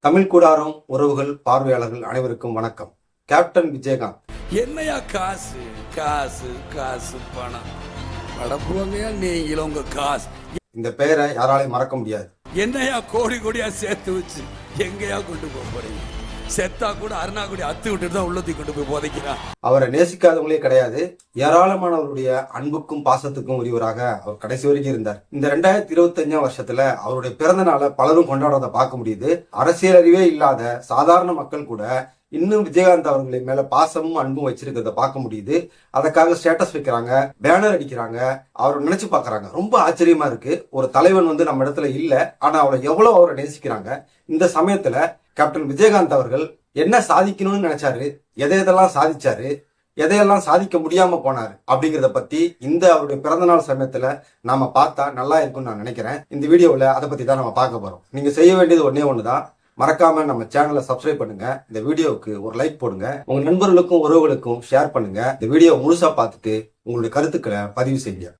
தமிழ் கூடாரம் உறவுகள் பார்வையாளர்கள் அனைவருக்கும் வணக்கம். கேப்டன் விஜயகாந்த். என்னையா காசு காசு காசு பணம். படப்புவங்கயா நீங்களும் உங்க காசு. இந்த பெயரை யாராலையும் மறக்க முடியாது. என்னையா கோடி கோடியா சேர்த்து வச்சு எங்கயா கொண்டு போக போறீங்க? செத்தா கூட அருணாக்குடி அத்து விட்டுட்டு தான் உள்ளத்துக்கு கொண்டு போய் போதைக்கிறான் அவரை நேசிக்காதவங்களே கிடையாது ஏராளமானவருடைய அன்புக்கும் பாசத்துக்கும் உரியவராக அவர் கடைசி வரைக்கும் இருந்தார். இந்த ரெண்டாயிரத்தி இருபத்தி அஞ்சாம் வருஷத்துல அவருடைய பிறந்த நாளை பலரும் கொண்டாடுறதை பார்க்க முடியுது. அரசியல் அறிவே இல்லாத சாதாரண மக்கள் கூட இன்னும் விஜயகாந்த் அவர்களை மேல பாசமும் அன்பும் வச்சிருக்கிறத பார்க்க முடியுது. அதுக்காக ஸ்டேட்டஸ் வைக்கிறாங்க பேனர் அடிக்கிறாங்க அவரை நினைச்சு பாக்குறாங்க ரொம்ப ஆச்சரியமா இருக்கு. ஒரு தலைவன் வந்து நம்ம இடத்துல இல்ல ஆனா அவரை எவ்வளவு அவரை நேசிக்கிறாங்க. இந்த சமயத்துல கேப்டன் விஜயகாந்த் அவர்கள் என்ன சாதிக்கணும்னு நினைச்சாரு? எதை எதெல்லாம் சாதிச்சாரு? எதையெல்லாம் சாதிக்க முடியாம போனாரு? அப்படிங்கறத பத்தி இந்த அவருடைய பிறந்தநாள் சமயத்துல நாம பார்த்தா நல்லா இருக்கும்னு நான் நினைக்கிறேன். இந்த வீடியோவில் அதை பத்தி தான் நம்ம பார்க்க போறோம். நீங்க செய்ய வேண்டியது ஒன்னே ஒண்ணுதான். மறக்காம நம்ம சேனலை சப்ஸ்கிரைப் பண்ணுங்க. இந்த வீடியோவுக்கு ஒரு லைக் போடுங்க. உங்க நண்பர்களுக்கும் உறவுகளுக்கும் ஷேர் பண்ணுங்க. இந்த வீடியோ முழுசா பார்த்துட்டு உங்களுடைய கருத்துக்களை பதிவு செய்யுங்க.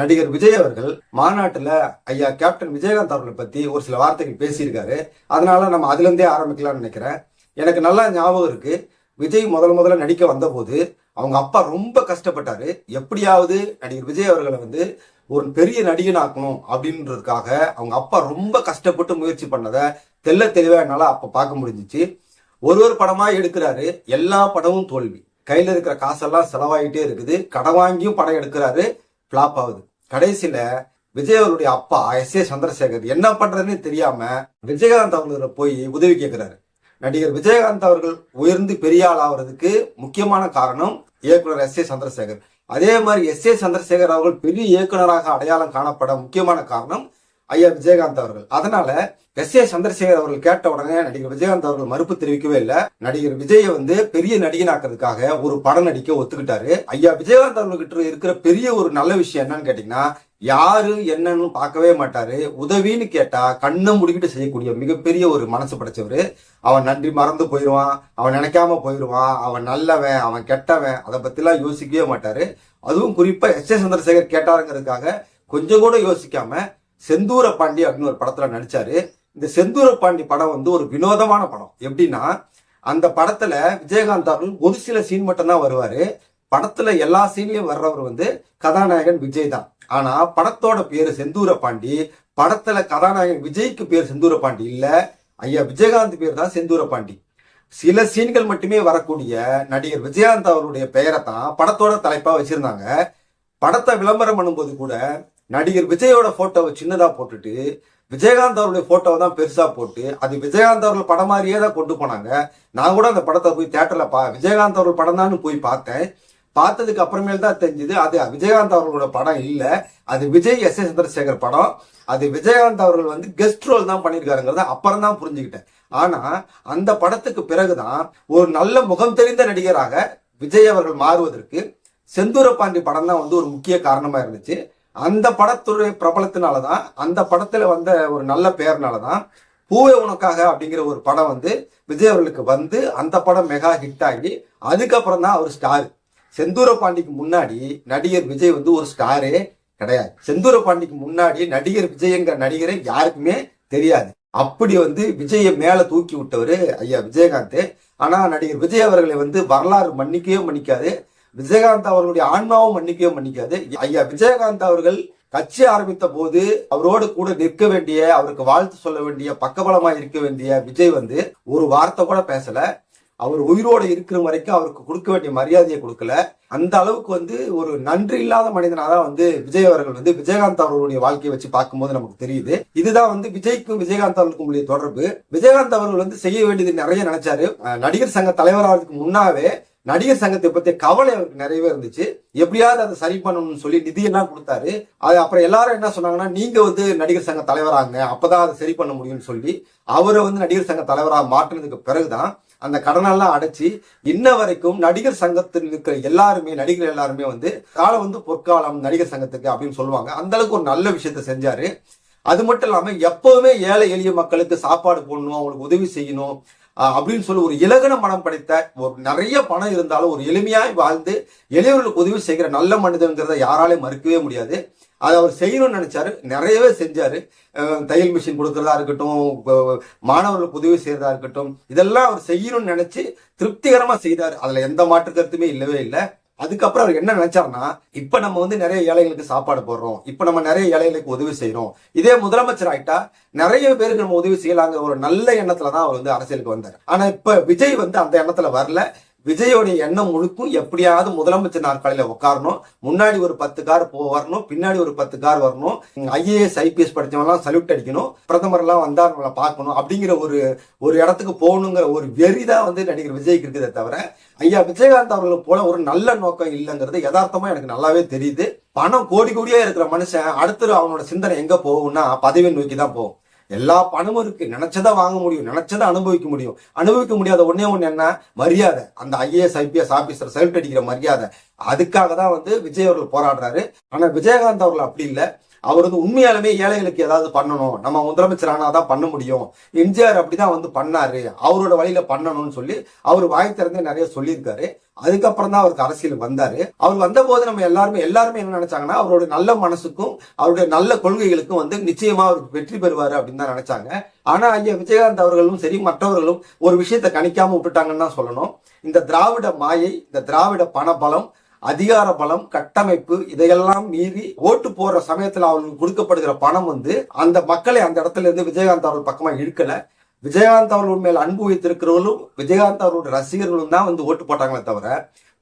நடிகர் விஜய் அவர்கள் மாநாட்டுல ஐயா கேப்டன் விஜயகாந்த் அவர்களை பத்தி ஒரு சில வார்த்தைகள் பேசியிருக்காரு. அதனால நம்ம அதுல இருந்தே ஆரம்பிக்கலாம்னு நினைக்கிறேன். எனக்கு நல்லா ஞாபகம் இருக்கு. விஜய் முதல் முதல்ல நடிக்க வந்தபோது அவங்க அப்பா ரொம்ப கஷ்டப்பட்டாரு. எப்படியாவது நடிகர் விஜய் அவர்களை வந்து ஒரு பெரிய நடிகன் ஆக்கணும் அப்படின்றதுக்காக அவங்க அப்பா ரொம்ப கஷ்டப்பட்டு முயற்சி பண்ணதை தெள்ள தெளிவா என்னால அப்ப பார்க்க முடிஞ்சிச்சு. ஒரு ஒரு படமா எடுக்கிறாரு. எல்லா படமும் தோல்வி. கையில இருக்கிற காசெல்லாம் செலவாயிட்டே இருக்குது. கடன் வாங்கியும் படம் எடுக்கிறாரு. ஃபிளாப் ஆகுது. கடைசியில விஜய் அவருடைய அப்பா எஸ் ஏ சந்திரசேகர் என்ன பண்றதுன்னு தெரியாம விஜயகாந்த் அவர்களை போய் உதவி கேட்கிறாரு நடிகர் விஜயகாந்த் அவர்கள் உயர்ந்து பெரிய ஆள் ஆகிறதுக்கு முக்கியமான காரணம் இயக்குனர் எஸ் ஏ சந்திரசேகர். அதே மாதிரி எஸ் ஏ சந்திரசேகர் அவர்கள் பெரிய இயக்குனராக அடையாளம் காணப்பட முக்கியமான காரணம் ஐயா விஜயகாந்த் அவர்கள். அதனால எஸ் ஏ சந்திரசேகர் அவர்கள் கேட்ட உடனே நடிகர் விஜயகாந்த் அவர்கள் மறுப்பு தெரிவிக்கவே இல்லை. நடிகர் விஜயை வந்து பெரிய நடிகனாக்குறதுக்காக ஒரு படம் நடிக்க ஒத்துக்கிட்டாரு. ஐயா விஜயகாந்த் அவர்கிட்ட இருக்கிற பெரிய ஒரு நல்ல விஷயம் என்னன்னு கேட்டீங்கன்னா யாரு என்னன்னு பார்க்கவே மாட்டாரு. உதவின்னு கேட்டா கண்ணை முடிக்கிட்டு செய்யக்கூடிய மிகப்பெரிய ஒரு மனசு படைச்சவர். அவன் நன்றி மறந்து போயிடுவான் அவன் நினைக்காம போயிடுவான் அவன் நல்லவன் அவன் கெட்டவன் அதை பத்திலாம் யோசிக்கவே மாட்டாரு. அதுவும் குறிப்பா எஸ் ஏ சந்திரசேகர் கேட்டாருங்கிறதுக்காக கொஞ்சம் கூட யோசிக்காம செந்தூர பாண்டி அப்படின்னு ஒரு படத்துல நடிச்சாரு. இந்த செந்தூர பாண்டி படம் வந்து ஒரு வினோதமான படம். எப்படின்னா அந்த படத்துல விஜயகாந்த் அவர்கள் ஒரு சில சீன் மட்டும்தான் வருவாரு. படத்துல எல்லா சீன்லயும் வர்றவர் வந்து கதாநாயகன் விஜய் தான். ஆனா படத்தோட பேரு செந்தூர பாண்டி. படத்துல கதாநாயகன் விஜய்க்கு பேர் செந்தூர பாண்டி இல்ல. ஐயா விஜயகாந்த் பேர் தான் செந்தூர பாண்டி. சில சீன்கள் மட்டுமே வரக்கூடிய நடிகர் விஜயகாந்த் அவருடைய பெயரை தான் படத்தோட தலைப்பா வச்சிருந்தாங்க. படத்தை விளம்பரம் பண்ணும்போது கூட நடிகர் விஜயோட போட்டோவை சின்னதா போட்டுட்டு விஜயகாந்த் அவருடைய போட்டோவை தான் பெருசா போட்டு அது விஜயகாந்த் அவர்கள் படம் மாதிரியே தான் கொண்டு போனாங்க. நான் கூட அந்த படத்தை போய் தேட்டர்ல பா விஜயகாந்த் அவர்கள் படம் தான் போய் பார்த்தேன். பார்த்ததுக்கு அப்புறமேல் தான் தெரிஞ்சது அது விஜயகாந்த் அவர்களோட படம் இல்லை. அது விஜய் எஸ் ஏ சந்திரசேகர் படம். அது விஜயகாந்த் அவர்கள் வந்து கெஸ்ட் ரோல் தான் பண்ணியிருக்காருங்கிறத அப்புறம் தான் புரிஞ்சுக்கிட்டேன். ஆனா அந்த படத்துக்கு பிறகுதான் ஒரு நல்ல முகம் தெரிந்த நடிகராக விஜய் அவர்கள் மாறுவதற்கு செந்தூர பாண்டி படம் தான் வந்து ஒரு முக்கிய காரணமா இருந்துச்சு. அந்த படத்துடைய பிரபலத்தினாலதான் அந்த படத்தில் வந்த ஒரு நல்ல பெயர்னாலதான் பூவே உனக்காக அப்படிங்கிற ஒரு படம் வந்து விஜய் அவர்களுக்கு வந்து அந்த படம் மெகா ஹிட் ஆகி அதுக்கப்புறம் தான் அவர் ஸ்டார் செந்தூர பாண்டிக்கு முன்னாடி நடிகர் விஜய் வந்து ஒரு ஸ்டாரே கிடையாது. செந்தூர பாண்டிக்கு முன்னாடி நடிகர் விஜய்ங்கிற நடிகரை யாருக்குமே தெரியாது. அப்படி வந்து விஜயை மேல தூக்கி விட்டவர் ஐயா விஜயகாந்த். ஆனா நடிகர் விஜய் அவர்களை வந்து வரலாறு மன்னிக்கவே மன்னிக்காது. விஜயகாந்த் அவர்களுடைய ஆன்மாவும் மன்னிக்கவும் மன்னிக்காது. ஐயா விஜயகாந்த் அவர்கள் கட்சி ஆரம்பித்த போது அவரோடு கூட நிற்க வேண்டிய அவருக்கு வாழ்த்து சொல்ல வேண்டிய பக்கபலமா இருக்க வேண்டிய விஜய் வந்து ஒரு வார்த்தை கூட பேசல. அவர் உயிரோடு இருக்கிற வரைக்கும் அவருக்கு கொடுக்க வேண்டிய மரியாதையை கொடுக்கல. அந்த அளவுக்கு வந்து ஒரு நன்றி இல்லாத மனிதனாக தான் வந்து விஜய் அவர்கள் வந்து விஜயகாந்த் அவர்களுடைய வாழ்க்கையை வச்சு பார்க்கும்போது நமக்கு தெரியுது. இதுதான் வந்து விஜய்க்கும் விஜயகாந்த் அவர்களுக்கும் உடைய தொடர்பு. விஜயகாந்த் அவர்கள் வந்து செய்ய வேண்டியது நிறைய நினைச்சாரு. நடிகர் சங்க தலைவராகிறதுக்கு முன்னாவே நடிகர் சங்கத்தை பத்திய கவலை அவருக்கு நிறையவே இருந்துச்சு. எப்படியாவது அதை சரி பண்ணணும்னு சொல்லி நிதியெல்லாம் கொடுத்தாரு. அது அப்புறம் எல்லாரும் என்ன சொன்னாங்கன்னா நீங்க வந்து நடிகர் சங்க தலைவராங்க. அப்பதான் அதை சரி பண்ண முடியும்னு சொல்லி அவரை வந்து நடிகர் சங்க தலைவராக மாற்றினதுக்கு பிறகுதான் அந்த கடனெல்லாம் அடைச்சி இன்ன வரைக்கும் நடிகர் சங்கத்தில் இருக்கிற எல்லாருமே நடிகர் எல்லாருமே வந்து காலம் வந்து பொற்காலம் நடிகர் சங்கத்துக்கு அப்படின்னு சொல்லுவாங்க. அந்த அளவுக்கு ஒரு நல்ல விஷயத்த செஞ்சாரு. அது மட்டும் இல்லாம எப்பவுமே ஏழை எளிய மக்களுக்கு சாப்பாடு போடணும் அவங்களுக்கு உதவி செய்யணும். அப்படின்னு சொல்லி ஒரு இலகன மனம் படைத்த ஒரு நிறைய பணம் இருந்தாலும் ஒரு எளிமையாய் வாழ்ந்து எளியவர்களுக்கு உதவி செய்கிற நல்ல மனிதன்கிறத யாராலையும் மறுக்கவே முடியாது. அதை அவர் செய்யணும்னு நினைச்சாரு. நிறையவே செஞ்சாரு. தையல் மிஷின் கொடுக்கறதா இருக்கட்டும் மாணவர்களுக்கு உதவி செய்யறதா இருக்கட்டும் இதெல்லாம் அவர் செய்யணும்னு நினைச்சு திருப்திகரமா செய்தார். அதுல எந்த மாற்று கருத்துமே இல்லவே இல்லை. அதுக்கப்புறம் அவர் என்ன நினைச்சாருன்னா இப்ப நம்ம வந்து நிறைய ஏழைகளுக்கு சாப்பாடு போடுறோம். இப்ப நம்ம நிறைய ஏழைகளுக்கு உதவி செய்யறோம் இதே முதலமைச்சர் ஆயிட்டா நிறைய பேருக்கு நம்ம உதவி செய்யலாங்கிற ஒரு நல்ல எண்ணத்துல தான் அவர் வந்து அரசியலுக்கு வந்தார். ஆனா இப்ப விஜய் வந்து அந்த எண்ணத்துல வரல. விஜயோடைய எண்ணம் முழுக்கும் எப்படியாவது முதலமைச்சர் நாற்காலியில உட்காரணும். முன்னாடி ஒரு பத்து கார் போ வரணும். பின்னாடி ஒரு பத்து கார் வரணும். ஐஏஎஸ் ஐபிஎஸ் படித்தவங்களாம் சல்யூட் அடிக்கணும். பிரதமர் எல்லாம் வந்தா நம்மளை பார்க்கணும் அப்படிங்கிற ஒரு ஒரு இடத்துக்கு போகணுங்கிற ஒரு வெறிதான் வந்து நடிகர் விஜய்க்கு இருக்குதே தவிர ஐயா விஜயகாந்த் அவர்களை போல ஒரு நல்ல நோக்கம் இல்லைங்கிறது யதார்த்தமா எனக்கு நல்லாவே தெரியுது. பணம் கோடி கோடியா இருக்கிற மனுஷன் அடுத்து அவனோட சிந்தனை எங்க போகும்னா பதவி நோக்கி தான் போகும். எல்லா பணமும் இருக்கு. நினைச்சதை வாங்க முடியும். நினைச்சதை அனுபவிக்க முடியும். அனுபவிக்க முடியாத ஒன்னே ஒண்ணு என்ன? மரியாதை. அந்த ஐஏஎஸ் ஐபிஎஸ் ஆபீசர் செல்ட் அடிக்கிற மரியாதை. அதுக்காக தான் வந்து விஜய் அவர்கள் போராடுறாரு. ஆனா விஜயகாந்த் அவர்கள் அப்படி இல்லை. அவர் வந்து உண்மையாலுமே ஏழைகளுக்கு ஏதாவது பண்ணணும். நம்ம முதலமைச்சர் ஆனாதான் பண்ண முடியும். எம்ஜிஆர் அப்படிதான் வந்து பண்ணாரு. அவரோட வழியில பண்ணணும்னு சொல்லி அவர் வாய் திறந்தே நிறைய சொல்லியிருக்காரு. அதுக்கப்புறம் தான் அவருக்கு அரசியல் வந்தாரு. அவர் வந்த போது நம்ம எல்லாருமே எல்லாருமே என்ன நினைச்சாங்கன்னா அவரோட நல்ல மனசுக்கும் அவருடைய நல்ல கொள்கைகளுக்கும் வந்து நிச்சயமா அவர் வெற்றி பெறுவாரு அப்படின்னு தான் நினைச்சாங்க. ஆனா ஐயா விஜயகாந்த் அவர்களும் சரி மற்றவர்களும் ஒரு விஷயத்தை கணிக்காம விட்டுட்டாங்கன்னு தான் சொல்லணும். இந்த திராவிட மாயை இந்த திராவிட பணபலம் அதிகார பலம் கட்டமைப்பு இதையெல்லாம் மீறி ஓட்டு போற சமயத்தில் அவர்களுக்கு கொடுக்கப்படுகிற பணம் வந்து அந்த மக்களை அந்த இடத்துல இருந்து விஜயகாந்த் அவர்கள் பக்கமா இழுக்கல. விஜயகாந்த் அவர்கள் மேல் அன்பு வைத்திருக்கிறவர்களும் விஜயகாந்த் அவர்களுடைய ரசிகர்களும் தான் வந்து ஓட்டு போட்டாங்களே தவிர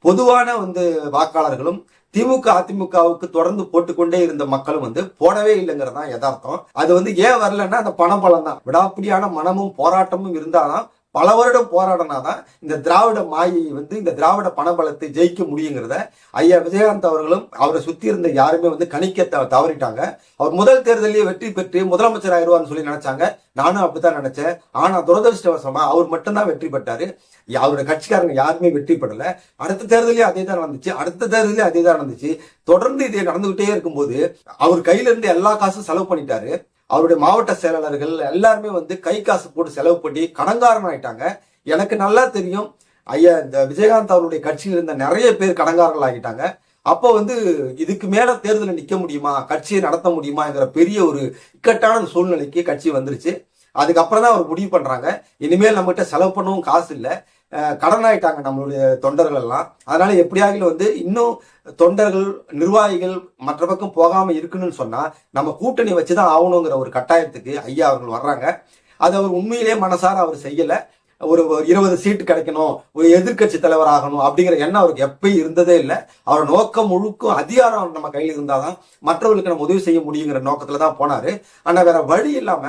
பொதுவான வந்து வாக்காளர்களும் திமுக அதிமுகவுக்கு தொடர்ந்து போட்டுக்கொண்டே இருந்த மக்களும் வந்து போடவே இல்லைங்கிறது தான் யதார்த்தம். அது வந்து ஏன் வரலன்னா அந்த பணபலம் தான். விடாப்பிடியான மனமும் போராட்டமும் இருந்தாதான் பல வருடம் போராடினாதான் இந்த திராவிட மாயை வந்து இந்த திராவிட பணபலத்தை ஜெயிக்க முடியுங்கிறத ஐயா விஜயகாந்த் அவர்களும் அவரை சுத்தி இருந்த யாருமே வந்து கணிக்க த- தவறிட்டாங்க. அவர் முதல் தேர்தலையே வெற்றி பெற்று முதலமைச்சர் ஆயிடுவார்னு சொல்லி நினைச்சாங்க. நானும் அப்படித்தான் நினைச்சேன். ஆனா துரதிருஷ்டவசமா அவர் மட்டும்தான் வெற்றி பெற்றாரு. அவருடைய கட்சிக்காரங்க யாருமே வெற்றி பெறல. அடுத்த தேர்தலையும் அதே தான் நடந்துச்சு. அடுத்த தேர்தலையும் அதே தான் நடந்துச்சு. தொடர்ந்து இதே நடந்துகிட்டே இருக்கும்போது அவர் கையில இருந்து எல்லா காசும் செலவு பண்ணிட்டாரு. அவருடைய மாவட்ட செயலாளர்கள் எல்லாருமே வந்து கை காசு போட்டு செலவு பண்ணி கடங்காரன் ஆயிட்டாங்க. எனக்கு நல்லா தெரியும். ஐயா இந்த விஜயகாந்த் அவருடைய கட்சியில் இருந்த நிறைய பேர் கடங்காரர்கள் ஆகிட்டாங்க. அப்போ வந்து இதுக்கு மேல தேர்தலில் நிற்க முடியுமா? கட்சியை நடத்த முடியுமாங்கிற பெரிய ஒரு இக்கட்டான சூழ்நிலைக்கு கட்சி வந்துருச்சு. அதுக்கப்புறம் தான் அவர் முடிவு பண்றாங்க. இனிமேல் நம்மகிட்ட செலவு பண்ணவும் காசு இல்லை. கடன் ஆயிட்டாங்க நம்மளுடைய தொண்டர்கள் எல்லாம் அதனால எப்படியாக வந்து இன்னும் தொண்டர்கள் நிர்வாகிகள் மற்ற பக்கம் போகாம இருக்கணும்னு சொன்னா நம்ம கூட்டணி வச்சுதான் ஆகணுங்கிற ஒரு கட்டாயத்துக்கு ஐயா அவர்கள் வர்றாங்க. அது அவர் உண்மையிலேயே மனசார அவர் செய்யல. ஒரு இருபது சீட்டு கிடைக்கணும் ஒரு எதிர்க்கட்சி தலைவர் ஆகணும் அப்படிங்கிற எண்ணம் அவருக்கு எப்பயும் இருந்ததே இல்லை. அவர் நோக்கம் முழுக்கும் அதிகாரம் நம்ம கையில் இருந்தாதான் மற்றவர்களுக்கு நம்ம உதவி செய்ய முடியுங்கிற நோக்கத்துல தான் போனாரு. ஆனா வேற வழி இல்லாம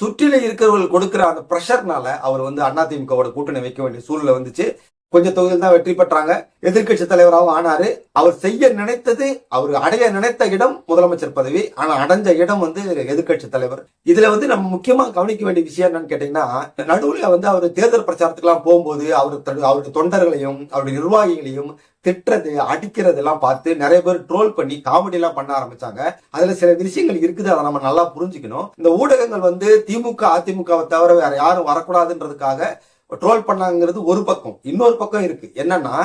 சுற்றில இருக்கிறவர்கள் கொடுக்கிற அந்த ப்ரெஷர்னால அவர் வந்து அதிமுகவோட கூட்டணி வைக்க வேண்டிய சூழ்நிலை வந்துச்சு. கொஞ்சம் தொகுதியில் தான் வெற்றி பெற்றாங்க. எதிர்க்கட்சி தலைவராகவும் ஆனாரு. அவர் செய்ய நினைத்தது அவர் அடைய நினைத்த இடம் முதலமைச்சர் பதவி. ஆனா அடைஞ்ச இடம் வந்து எதிர்க்கட்சி தலைவர். இதுல வந்து நம்ம முக்கியமா கவனிக்க வேண்டிய விஷயம் என்னன்னு கேட்டீங்கன்னா நடுவுல வந்து அவர் தேர்தல் பிரச்சாரத்துக்குலாம் போகும்போது அவர் அவருடைய தொண்டர்களையும் அவருடைய நிர்வாகிகளையும் திட்டுறது அடிக்கிறது எல்லாம் பார்த்து நிறைய பேர் ட்ரோல் பண்ணி காமெடி எல்லாம் பண்ண ஆரம்பிச்சாங்க. அதுல சில விஷயங்கள் இருக்குது அதை நம்ம நல்லா புரிஞ்சுக்கணும். இந்த ஊடகங்கள் வந்து திமுக அதிமுகவை தவிர வேற யாரும் வரக்கூடாதுன்றதுக்காக ட்ரோல் பண்ணாங்கிறது ஒரு பக்கம். இன்னொரு பக்கம் இருக்கு. என்னன்னா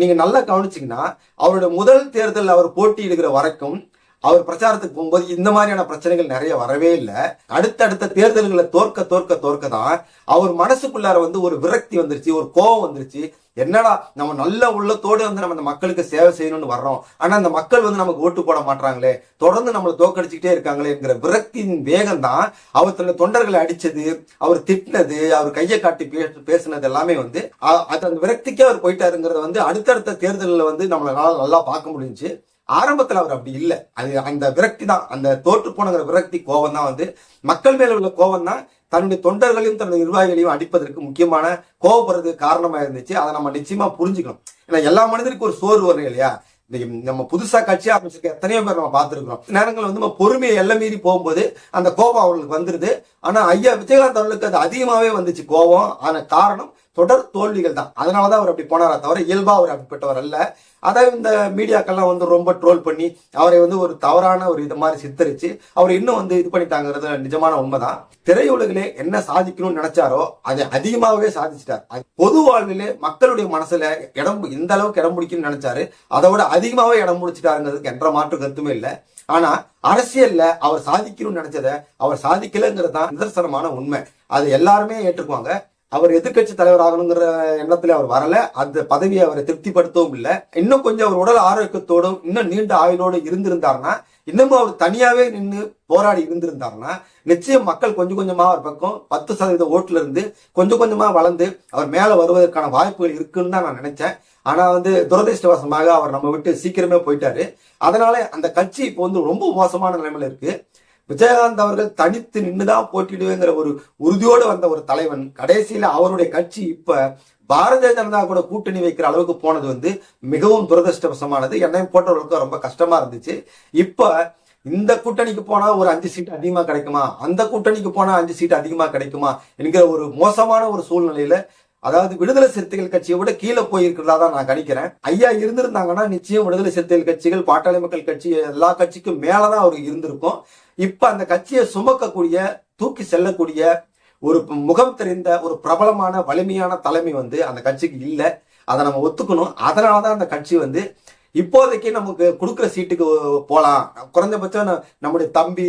நீங்க நல்லா கவனிச்சீங்கன்னா அவரோட முதல் தேர்தல் அவர் போட்டியிடுகிற வரைக்கும் அவர் பிரச்சாரத்துக்கு போகும்போது இந்த மாதிரியான பிரச்சனைகள் நிறைய வரவே இல்லை. அடுத்தடுத்த தேர்தல்களை தோற்க தோற்க தோற்க தான் அவர் மனசுக்குள்ளார வந்து ஒரு விரக்தி வந்துருச்சு ஒரு கோபம் வந்துருச்சு. என்னடா நம்ம நல்ல உள்ளத்தோடு வந்து நம்ம இந்த மக்களுக்கு சேவை செய்யணும்னு வர்றோம். ஆனா அந்த மக்கள் வந்து நமக்கு ஓட்டு போட மாட்டாங்களே தொடர்ந்து நம்மளை தோக்கடிச்சுக்கிட்டே இருக்காங்களேங்கிற விரக்தியின் வேகம் தான் அவர் தன்னுடைய தொண்டர்களை அடிச்சது அவர் திட்டினது அவர் கையை காட்டி பே- பேசுனது எல்லாமே வந்து அது அந்த விரக்திக்கே அவர் போயிட்டாருங்கிறத வந்து அடுத்தடுத்த தேர்தலில் வந்து நம்மளால நல்லா பார்க்க முடிஞ்சு ஆரம்பத்தில் அவர் அப்படி இல்லை. அது அந்த விரக்தி தான். அந்த தோற்று போனங்கிற விரக்தி கோபம் தான் வந்து. மக்கள் மேல உள்ள கோபம் தான் தன்னுடைய தொண்டர்களையும் தன்னுடைய நிர்வாகிகளையும் அடிப்பதற்கு முக்கியமான கோபப்படுறதுக்கு காரணமா இருந்துச்சு. அதை நம்ம நிச்சயமா புரிஞ்சுக்கணும். ஏன்னா எல்லா மனிதருக்கும் ஒரு சோர்வு வரும் இல்லையா? நம்ம புதுசா கட்சி ஆரம்பிச்சிருக்க எத்தனையோ பேர் நம்ம பார்த்துருக்கிறோம். நேரங்கள் வந்து நம்ம பொறுமையை எல்லாம் மீறி போகும்போது அந்த கோபம் அவர்களுக்கு வந்துருது. ஆனா ஐயா விஜயகாந்த் அவர்களுக்கு அது அதிகமாவே வந்துச்சு கோபம். ஆன காரணம் தொடர் தோல்விகள் தான். அதனால தான் அவர் அப்படி போனாரா தவிர இயல்பாக அவர் அப்படிப்பட்டவர் அல்ல. அதை இந்த மீடியாக்கள்லாம் வந்து ரொம்ப ட்ரோல் பண்ணி அவரை வந்து ஒரு தவறான ஒரு இது மாதிரி சித்தரிச்சு அவர் இன்னும் வந்து இது பண்ணிட்டாங்கிறது நிஜமான உண்மைதான். திரையுலகிலே என்ன சாதிக்கணும்னு நினைச்சாரோ அதை அதிகமாகவே சாதிச்சிட்டார். அது பொது வாழ்விலே மக்களுடைய மனசுல இடம் இந்த அளவுக்கு இடம் பிடிக்கும்னு நினைச்சாரு. அதை விட அதிகமாகவே இடம் பிடிச்சிட்டாருங்கிறதுக்கு என்ற மாற்று கருத்துமே இல்லை. ஆனா அரசியல்ல அவர் சாதிக்கணும்னு நினைச்சதை அவர் சாதிக்கலைங்கிறது தான் நிதர்சனமான உண்மை. அது எல்லாருமே ஏற்றுக்குவாங்க. அவர் எதிர்க்கட்சி தலைவர் ஆகணுங்கிற எண்ணத்துல அவர் வரல. அந்த பதவியை அவரை திருப்திப்படுத்தவும் இல்லை. இன்னும் கொஞ்சம் அவர் உடல் ஆரோக்கியத்தோடும் இன்னும் நீண்ட ஆயுளோடு இருந்திருந்தாருன்னா இன்னமும் அவர் தனியாவே நின்று போராடி இருந்திருந்தாருன்னா நிச்சயம் மக்கள் கொஞ்சம் கொஞ்சமா அவர் பக்கம் பத்து சதவீத ஓட்டுல இருந்து கொஞ்சம் கொஞ்சமா வளர்ந்து அவர் மேல வருவதற்கான வாய்ப்புகள் இருக்குன்னு தான் நான் நினைச்சேன். ஆனா வந்து துரதிருஷ்டவசமாக அவர் நம்ம விட்டு சீக்கிரமே போயிட்டாரு. அதனால அந்த கட்சி இப்போ வந்து ரொம்ப மோசமான நிலைமையில இருக்கு. விஜயகாந்த் அவர்கள் தனித்து நின்றுதான் போட்டிடுவேங்கிற ஒரு உறுதியோடு வந்த ஒரு தலைவன். கடைசியில அவருடைய கட்சி இப்ப பாரதிய ஜனதா கூட கூட்டணி வைக்கிற அளவுக்கு போனது வந்து மிகவும் துரதிருஷ்டவசமானது. என்னையும் போட்டவர்களுக்கு ரொம்ப கஷ்டமா இருந்துச்சு. இப்ப இந்த கூட்டணிக்கு போனா ஒரு அஞ்சு சீட் அதிகமா கிடைக்குமா? அந்த கூட்டணிக்கு போனா அஞ்சு சீட் அதிகமா கிடைக்குமா? என்கிற ஒரு மோசமான ஒரு சூழ்நிலையில அதாவது விடுதலை சிறுத்தைகள் கட்சியை விட கீழே போயிருக்கிறதா தான் நான் கணிக்கிறேன். ஐயா இருந்திருந்தாங்கன்னா நிச்சயம் விடுதலை சிறுத்தைகள் கட்சிகள் பாட்டாளி மக்கள் கட்சி எல்லா கட்சிக்கும் மேலதான் அவர் இருந்திருக்கும். இப்ப அந்த கட்சியை சுமக்கக்கூடிய தூக்கி செல்லக்கூடிய ஒரு முகம் தெரிந்த ஒரு பிரபலமான வலிமையான தலைமை வந்து அந்த கட்சிக்கு இல்லை. அதை நம்ம ஒத்துக்கணும். அதனாலதான் அந்த கட்சி வந்து இப்போதைக்கு நமக்கு கொடுக்குற சீட்டுக்கு போகலாம் குறைஞ்சபட்சம் நம்முடைய தம்பி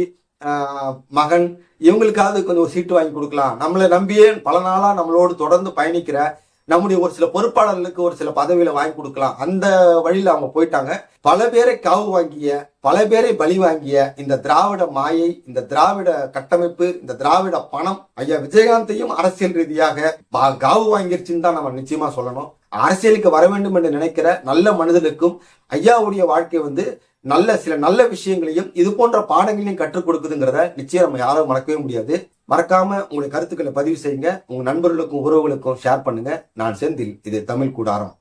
மகன் இவங்களுக்காவது கொஞ்சம் ஒரு சீட்டு வாங்கி கொடுக்கலாம். நம்மளை நம்பியே பல நாளாக நம்மளோடு தொடர்ந்து பயணிக்கிற நம்முடைய ஒரு சில பொறுப்பாளர்களுக்கு ஒரு சில பதவியில வாங்கி கொடுக்கலாம். அந்த வழியில அவங்க போயிட்டாங்க. பல பேரை காவு வாங்கிய பல பேரை பலி வாங்கிய இந்த திராவிட மாயை இந்த திராவிட கட்டமைப்பு இந்த திராவிட பணம் ஐயா விஜயகாந்தையும் அரசியல் ரீதியாக பா- காவு வாங்கிருச்சுன்னு தான் நம்ம நிச்சயமா சொல்லணும். அரசியலுக்கு வர வேண்டும் என்று நினைக்கிற நல்ல மனிதனுக்கும் ஐயாவுடைய வாழ்க்கை வந்து நல்ல சில நல்ல விஷயங்களையும் இது போன்ற பாடங்களையும் கற்றுக் கொடுக்குதுங்கிறத நிச்சயம் நம்ம யாரும் மறக்கவே முடியாது. மறக்காம உங்களுடைய கருத்துக்களை பதிவு செய்யுங்க. உங்க நண்பர்களுக்கும் உறவுகளுக்கும் ஷேர் பண்ணுங்க. நான் செந்தில் இது தமிழ் கூடாரம்.